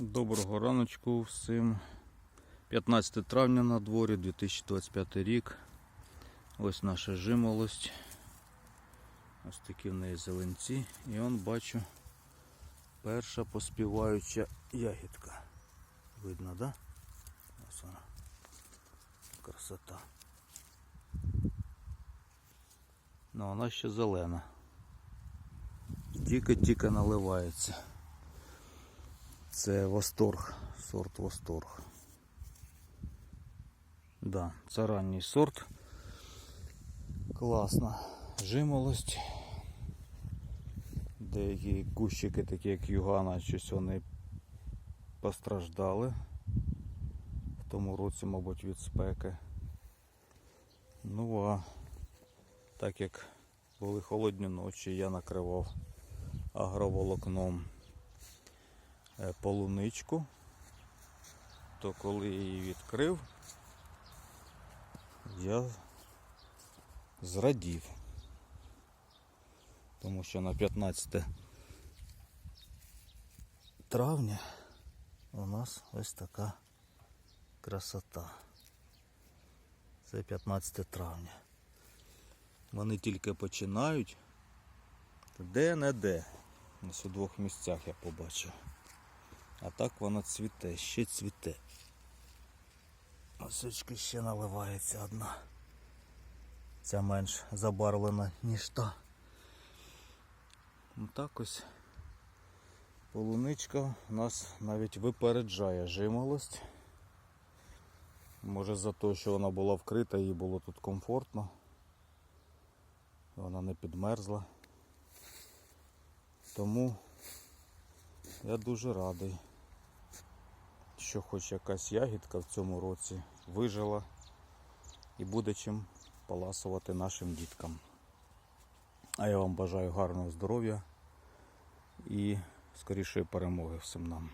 Доброго раночку всім. 15 травня на дворі 2025 рік. Ось наша жимолость. Ось такі в неї зеленці. І он бачу перша поспіваюча ягідка. Видно, да? Ось вона. Красота. Ну вона ще зелена. Тільки-тільки наливається. Це восторг, сорт восторг. Да, це ранній сорт. Класна жимолость. Деякі кущики, такі як югана, щось вони постраждали. В тому році, мабуть, від спеки. Ну а так як були холодні ночі, я накривав агроволокном полуничку, то коли я її відкрив, я зрадів. Тому що на 15 травня у нас ось така красота. Це 15 травня. Вони тільки починають. Де-не-де. Ось у двох місцях я побачив. А так вона цвіте, ще цвіте. Осечки ще наливається одна. Ця менш забарвлена, ніж та. Ну так ось полуничка нас навіть випереджає жимолость. Може за те, що вона була вкрита, їй було тут комфортно. Вона не підмерзла. Тому я дуже радий, що хоч якась ягідка в цьому році вижила і буде чим поласувати нашим діткам. А я вам бажаю гарного здоров'я і скорішої перемоги всім нам.